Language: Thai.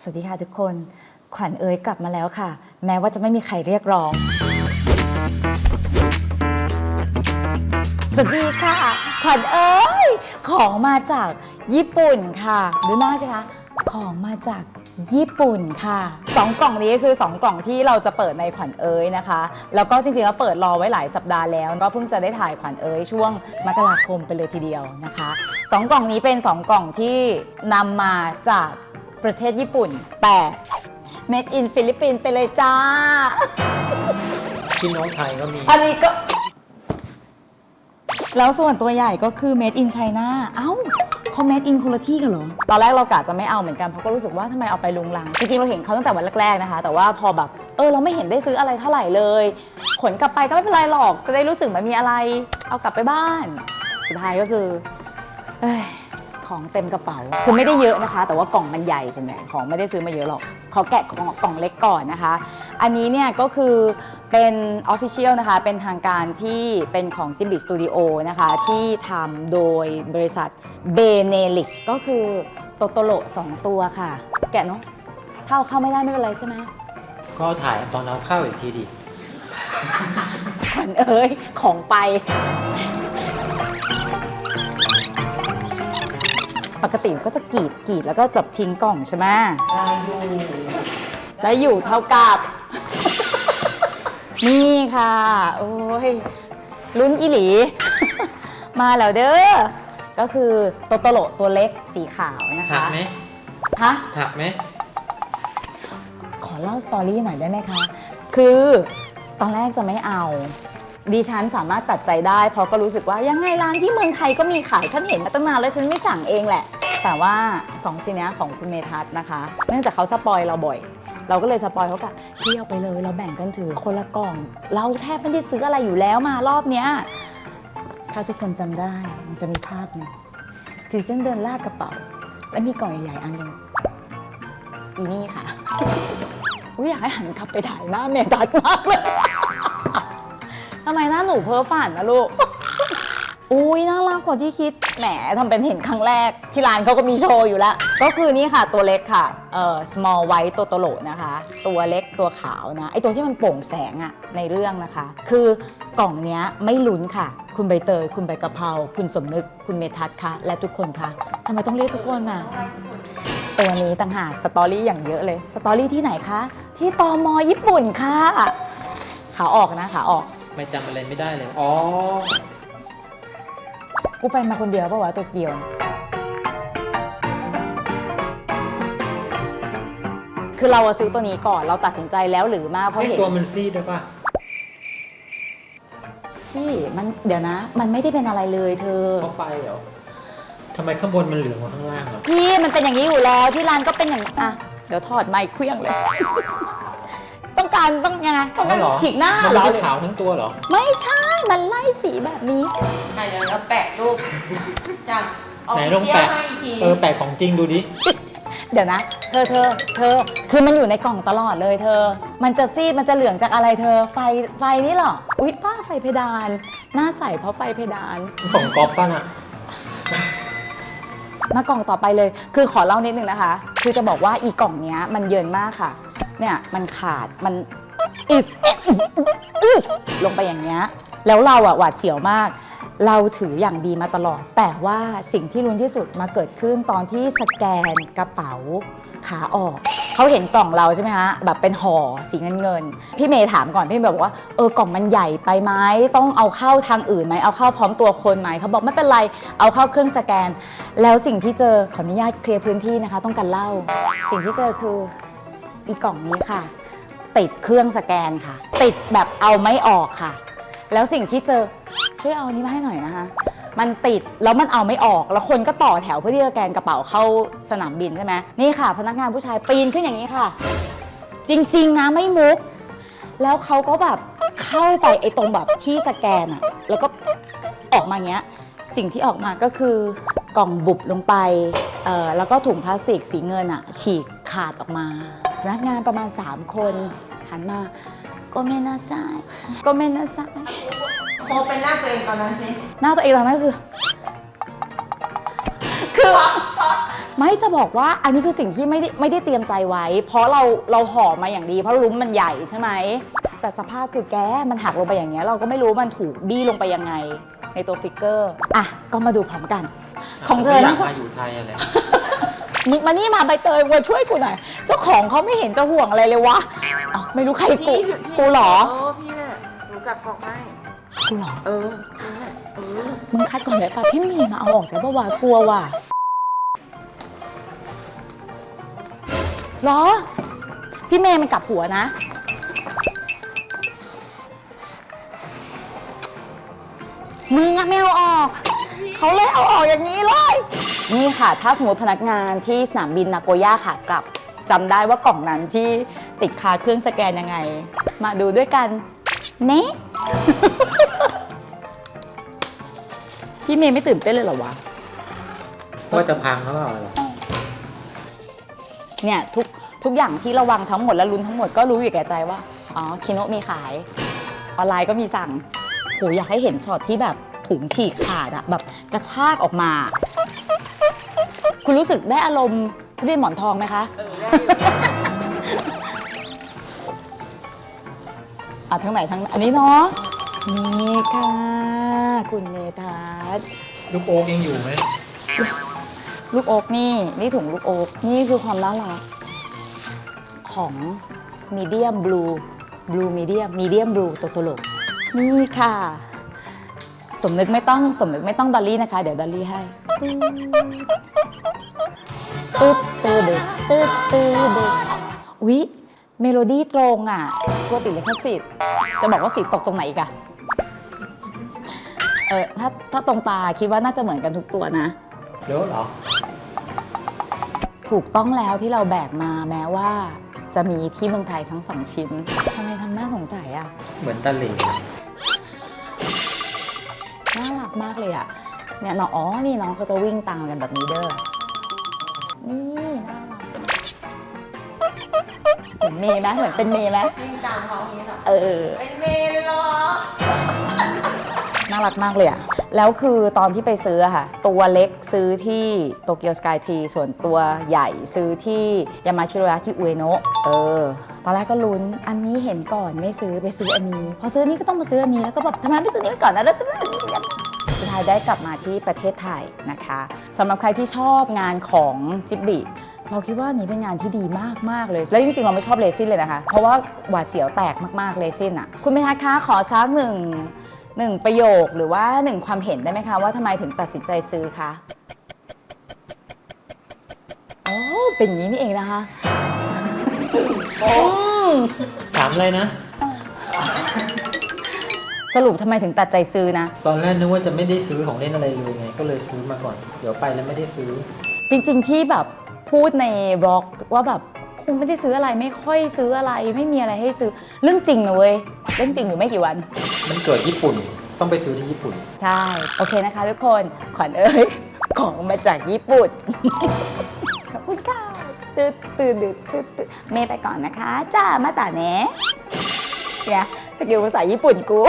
สวัสดีค่ะทุกคน ขวัญเอ๋ยกลับมาแล้วค่ะ แม้ว่าจะไม่มีใครเรียกร้อง สวัสดีค่ะ ขวัญเอ๋ยของมาจากญี่ปุ่นค่ะ ดูหน้าสิคะของมาจากญี่ปุ่นค่ะสองกล่องนี้คือ 2 กล่องที่เราจะเปิดในขวัญเอ๋ยนะคะ แล้วก็จริงๆแล้วเปิดรอไว้หลายสัปดาห์แล้ว ก็เพิ่งจะได้ถ่ายขวัญเอ๋ยช่วงมกราคมไปเลยทีเดียวนะคะสองกล่องนี้เป็น 2 กล่องที่นำมาจาก ประเทศญี่ปุ่น แต่ made in ฟิลิปปินส์ไปเลยจ้าพี่น้องไทยก็มี อันนี้ก็ แล้วส่วนตัวใหญ่ก็คือ made in China เอ้าเขา made in คนละที่กันเหรอ ตอนแรกเรากะจะไม่เอาเหมือนกันเพราะก็รู้สึกว่าทำไมเอาไปลุงลัง จริงๆ เราเห็นเขาตั้งแต่วันแรกๆนะคะ แต่ว่าพอแบบ เออ เราไม่เห็นได้ซื้ออะไรเท่าไหร่เลย ขนกลับไปก็ไม่เป็นไรหรอก จะได้รู้สึกเหมันมีอะไร เอากลับไปบ้าน สุดท้ายก็คือเอ้ย ของเต็มกระเป๋า คือไม่ได้เยอะนะคะ แต่ว่ากล่องมันใหญ่ส่วนใหญ่ของไม่ได้ซื้อมาเยอะหรอกขอแกะกล่องกล่องเล็กก่อนนะคะ อันนี้เนี่ยก็คือเป็น Official นะคะ เป็นทางการที่เป็นของ j i m b i Studio นะคะ ที่ทำโดยบริษัท b e n e l i x ก็คือโตโตโร2ตัวค่ะ แกะเนาะถ้าเอาเข้าไม่ได้ไม่เป็นไรใช่ไหมก็ถ่ายตอนเอาเข้าอีกทีดิ ขวัญเอ้ย ของไป ปกติก็จะกรีดกรีดแล้วก็แบบทิ้งกล่องใช่ไหมแล้วอยู่เท่ากับ นี่ค่ะ โอ้ยลุ้นอีหลี มาแล้วเด้อ ก็คือโตโตโรตัวเล็กสีขาวนะหักคะ ไหมฮะ หักไหมขอเล่าสตอรี่หน่อยได้ไหมคะ คือตอนแรกจะไม่เอา ดิฉันสามารถตัดใจได้ เพราะก็รู้สึกว่ายังไงร้านที่เมืองไทยก็มีขายฉันเห็นมาตั้งนานแล้วฉันไม่สั่งเองแหละ แต่ว่า2ชิ้นเนี้ยของคุณเมทัศน์นะคะ เนื่องจากเขาสปอยเราบ่อย เราก็เลยสปอยเขากะพี่เอาไปเลยเราแบ่งกันถือคนละกล่อง เราแทบไม่ได้ซื้ออะไรอยู่แล้วมารอบเนี้ยถ้าทุกคนจำได้มันจะมีภาพหนึงถือเส้นเดินลากกระเป๋า และมีกล่องใหญ่ๆอันหนึงอีนี่ค่ะ อุ้ยอยากให้หันกลับไปถ่ายหน้าเมทัศน์มากเลย หน้าหนูเพ้อฝันนะลูก อุ้ยน่ารักกว่าที่คิด แหมทำเป็นเห็นครั้งแรก ที่ร้านเขาก็มีโชว์อยู่แล้ว ก็คือนี่ค่ะตัวเล็กค่ะ เอ่อ small white ตัวโตโลนะคะ ตัวเล็กตัวขาวนะ ไอตัวที่มันโปร่งแสงอะในเรื่องนะคะ คือกล่องเนี้ยไม่ลุ้นค่ะ คุณใบเตย คุณใบกะเพรา คุณสมนึก คุณเมทัศน์ค่ะ และทุกคนค่ะทำไมต้องเรียกทุกคนอะตัวนี้ต่างหากสตอรี่อย่างเยอะเลย สตอรี่ที่ไหนคะ ที่ตอมอญี่ปุ่นค่ะ ขาออกนะขาออก ไม่จำอะไรไม่ได้เลย อ๋อ กูไปมาคนเดียวปะวะตัวเดียว คือเราอะซื้อตัวนี้ก่อนเราตัดสินใจแล้วหรือมาเพราะไอเห็นตัวมันซีดด้วยป่ะพี่มันเดี๋ยวนะ มันไม่ได้เป็นอะไรเลยเธอ เพราะไฟเหรอทำไมข้างบนมันเหลืองกว่าข้างล่างเหรอพี่มันเป็นอย่างนี้อยู่แล้วที่ร้านก็เป็นอย่างอะเดี๋ยวถอดไมค์เครื่องเลยต้อง การต้องยังไงต้องการอ๋อเหรอฉีกหน้ามันเหรไม่อใช่ขาวทั้งตัวเหรอ ไม่ใช่มันไล่สีแบบนี้ใช่เดี๋ยวเราแปะรูปจากออฟไหนฟิลองเชียลแปะ ให้อีกทีเออแปะของจริงดูดิ เดี๋ยวนะ เธอเธอเธอคือมันอยู่ในกล่องตลอดเลยเธอ มันจะซีดมันจะเหลืองจากอะไรเธอ ไฟไฟนี่เหรออุ๊ยป้าไฟเพดาน หน้าใสเพราะไฟเพดาน ของก๊อฟป่ะน่ะ มากล่องต่อไปเลย คือขอเล่านิดนึงนะคะ คือจะบอกว่าอีกล่องเนี้ยมันเยินมากค่ะ เนี่ยมันขาดมันอิสอิสอิสลงไปอย่างเงี้ยแล้วเราอะหวาดเสียวมาก เราถืออย่างดีมาตลอด แต่ว่าสิ่งที่รุนที่สุดมาเกิดขึ้นตอนที่สแกนกระเป๋าขาออก เขาเห็นกล่องเราใช่ไหมฮะแบบเป็นห่อสีเงินเงิน พี่เมย์ถามก่อนพี่เมย์บอกว่าเออกล่องมันใหญ่ไปไหมต้องเอาเข้าทางอื่นไหมเอาเข้าพร้อมตัวคนไหมเขาบอกไม่เป็นไรเอาเข้าเครื่องสแกน แล้วสิ่งที่เจอขออนุญาตเคลียร์พื้นที่นะคะ ต้องการเล่า สิ่งที่เจอคือ อีกล่องนี้ค่ะ ติดเครื่องสแกนค่ะ ติดแบบเอาไม่ออกค่ะ แล้วสิ่งที่เจอช่วยเอานี้มาให้หน่อยนะคะ มันติดแล้วมันเอาไม่ออกแล้วคนก็ต่อแถวเพื่อที่จะแกนกระเป๋าเข้าสนามบินใช่ไหมนี่ค่ะ พนักงานผู้ชายปีนขึ้นอย่างนี้ค่ะ จริงๆนะไม่มุก แล้วเขาก็แบบเข้าไปไอ้ตรงแบบที่สแกนอะแล้วก็ออกมาเงี้ย สิ่งที่ออกมาก็คือกล่องบุบลงไปเอ่อแล้วก็ถุงพลาสติกสีเงินอะฉีกขาดออกมา พนักงานประมาณ 3 คนหันมา ก็ไม่น่าใช่ก็ไม่น่าใช่โคเป็นหน้าตัวเองตอนนั้นสิหน้าตัวเองตอนนั้นคือ คือ ช็อตไม่จะบอกว่าอันนี้คือสิ่งที่ไม่ได้ไม่ได้เตรียมใจไว้ เพราะเราเราห่อมาอย่างดี เพราะรู้มันใหญ่ใช่ไหม แต่สภาพคือแกมันหักลงไปอย่างเงี้ยเราก็ไม่รู้มันถูกบี้ลงไปยังไง ในตัวฟิกเกอร์ อะ ก็มาดูพร้อมกัน ของเธอไม่อยาทั้กงสองมาอยู่ไทยอะไร มึงมานี่มาใบเตยมาช่วยกูหน่อย เจ้าของเขาไม่เห็นจะห่วงอะไรเลยวะอ้าวไม่รู้ใครกูกูเหรอโอ้พี่เนี่ยหนูจับกล่องให้กูเหรอ เออพี่เนี่ยเออมึงคัดก่อนได้ปะพี่เมย์มาเอาออกได้ปะวะกลัวว่ะเหรอ พี่เมย์มันกลับหัวนะ มึงอะไม่เอาออก เขาเลยเอาออกอย่างนี้เลย นี่ค่ะ ถ้าสมมติพนักงานที่สนามบินนาโกย่าค่ะกลับจำได้ว่ากล่องนั้นที่ติดคาเครื่องสแกนยังไง มาดูด้วยกันเนะ พี่เมย์ไม่ตื่นเต้นเลยเหรอวะ ว่าจะพังหรือเปล่าเหรอเนี่ยทุกทุกอย่างที่ระวังทั้งหมดและลุ้นทั้งหมดก็รู้อยู่แก่ใจว่า อ๋อคิโนะมีขาย ออนไลน์ก็มีสั่งโหอยากให้เห็นช็อตที่แบบถุงฉีกขาดอะแบบกระชากออกมา คุณรู้สึกได้อารมณ์ทุเรียนหมอนทองไหมคะ เออได้อยู่อะทั้งไหนทั้งอันนี้เนาะนี่ค่ะ คุณเมทัศน์ลูกโอ๊กยังอยู่ไหมลูกโอ๊กนี่ นี่ถุงลูกโอ๊กนี่คือความน่ารักของมีเดียมบลูบลูมีเดียมมีเดียมบลูโตโตโรนี่ค่ะ สมนึกไม่ต้องสมนึกไม่ต้องดอลลี่นะคะ เดี๋ยวดอลลี่ให้ตึ๊ดตึ๊ดตึ๊ดตึ๊ดอุ๊ยเมโลดี้ตรงอะกลัวติดลิขสิทธิ์จะบอกว่าสีตกตรงไหนอีกอะเออถ้าถ้าตรงตาคิดว่าน่าจะเหมือนกันทุกตัวนะเดี๋ยวเหรอ ถูกต้องแล้วที่เราแบกมาแม้ว่า จะมีที่เมืองไทยทั้งสองชิ้นทำไมทำหน้าสงสัยอะ เหมือนตะหลิวน่ มากเลยอะเนี่ยน้องอ๋อ นี่น้องก็จะวิ่งตามกันแบบนี้เด้อ นี่น่ารักเหมือนเมย์ไหมเหมือนเป็นเมย์ไหมวิ่งตามเขาอย่างนี้เหรอ เออ เป็นเมย์เลยเหรอ น่ารักมากเลยอะแล้วคือตอนที่ไปซื้ออะค่ะ ตัวเล็กซื้อที่โตเกียวสกายทีส่วนตัวใหญ่ซื้อที่ยามาชิโรยะที่อุเอโนะเออ ตอนแรกก็ลุ้นอันนี้เห็นก่อนไม่ซื้อไปซื้ออันนี้ พอซื้ออันนี้ก็ต้องมาซื้ออันนี้แล้วก็แบบทำไมไม่ซื้ออันนี้ไว้ก่อนนะแล้วจะซื้ออันนี้กัน สุดท้ายได้กลับมาที่ประเทศไทยนะคะสำหรับใครที่ชอบงานของจิบบิเราคิดว่านี้เป็นงานที่ดีมากมากๆเลย แล้วจริง ๆ เราไม่ชอบเลซินเลยนะคะ เพราะว่าหวาดเสียวแตกมาก ๆ เลซินอะ คุณเมทัศน์คะขอสักหนึ่งหนึ่งประโยคหรือว่าหนึ่งความเห็นได้ไหมคะว่าทำไมถึงตัดสินใจซื้อคะโอ้เป็นอย่างนี้นี่เองนะคะถามอะไรนะ สรุปทำไมถึงตัดใจซื้อนะ ตอนแรกนึกว่าจะไม่ได้ซื้อของเล่นอะไรเลยไง ก็เลยซื้อมาก่อน เดี๋ยวไปแล้วไม่ได้ซื้อ จริงๆที่แบบพูดในบล็อกว่าแบบคงไม่ได้ซื้ออะไรไม่ค่อยซื้ออะไรไม่มีอะไรให้ซื้อเรื่องจริงนะเว้ยเรื่องจริงอยู่ไม่กี่วัน มันเกิดญี่ปุ่น ต้องไปซื้อที่ญี่ปุ่น ใช่ โอเคนะคะทุกคนขวัญเอ้ย ของมาจากญี่ปุ่น ขอบคุณค่ะตืดตืดตืดตืดตืดเมย์ไปก่อนนะคะ จ้ามาตาเนะเนี่ยสกิลภาษาญี่ปุ่นกู